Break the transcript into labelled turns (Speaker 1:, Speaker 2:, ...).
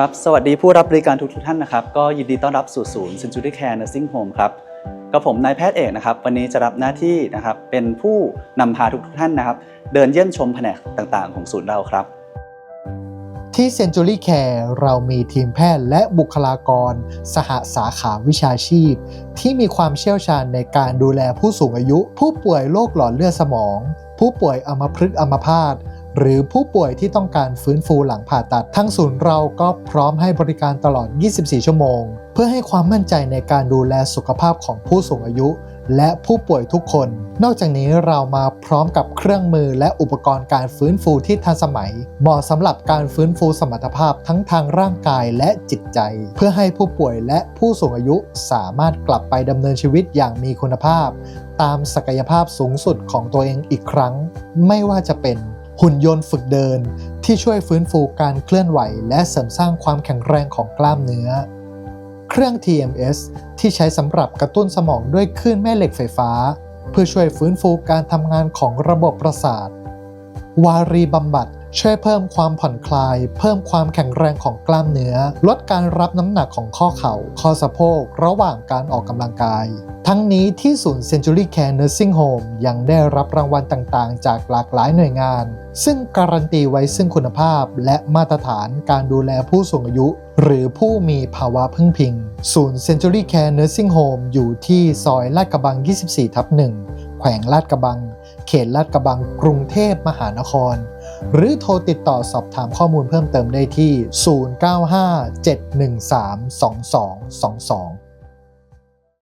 Speaker 1: ครับ สวัสดีผู้รับบริการทุกทท่านนะครับ ก็ยินดีต้อนรับสู่ศูนย์ Century Care Nursing Home ครับกับผมนายแพทย์เอกนะครับ วันนี้จะรับหน้าที่นะครับ เป็นผู้นำพาทุกทท่านนะครับ เดินเยี่ยมชมแผนกต่างๆ ของศูนย์เราครับ
Speaker 2: ที่ Century Care เรามีทีมแพทย์และบุคลากร สหสาขาวิชาชีพ ที่มีความเชี่ยวชาญในการดูแลผู้สูงอายุ ผู้ป่วยโรคหลอดเลือดสมอง ผู้ป่วยอัมพฤกษ์อัมพาต หรือผู้ป่วยที่ต้องการฟื้นฟูหลังผ่าตัด ทั้งศูนย์เราก็พร้อมให้บริการตลอด 24 ชั่วโมง เพื่อให้ความมั่นใจในการดูแลสุขภาพของผู้สูงอายุ และผู้ป่วยทุกคน นอกจากนี้เรามาพร้อมกับเครื่องมือและอุปกรณ์การฟื้นฟูที่ทันสมัย เหมาะสำหรับการฟื้นฟูสมรรถภาพทั้งทางร่างกายและจิตใจ เพื่อให้ผู้ป่วยและผู้สูงอายุสามารถกลับไปดำเนินชีวิตอย่างมีคุณภาพ ตามศักยภาพสูงสุดของตัวเองอีกครั้ง ไม่ว่าจะเป็น หุ่นยนต์ฝึกเดินที่ช่วยฟื้นฟูการเคลื่อนไหว และเสริมสร้างความแข็งแรงของกล้ามเนื้อ เครื่อง TMS ที่ใช้สำหรับกระตุ้นสมองด้วยคลื่นแม่เหล็กไฟฟ้า เพื่อช่วยฟื้นฟูการทำงานของระบบประสาท วารีบำบัด ช่วยเพิ่มความผ่อนคลาย เพิ่มความแข็งแรงของกล้ามเนื้อ ลดการรับน้ำหนักของข้อเข่า ข้อสะโพก ระหว่างการออกกำลังกาย ทั้งนี้ที่ศูนย์ Century Care Nursing Home ยังได้รับรางวัลต่างๆ จากหลากหลายหน่วยงาน ซึ่งการันตีไว้ซึ่งคุณภาพและมาตรฐานการดูแลผู้สูงอายุ หรือผู้มีภาวะพึ่งพิง ศูนย์ Century Care Nursing Home อยู่ที่ซอยลาดกระบัง 24 ทับ 1 แขวงลาดกระบัง เขตลาดกระบัง กรุงเทพมหานคร หรือโทรติดต่อสอบถามข้อมูลเพิ่มเติมได้ที่ 095 713 2222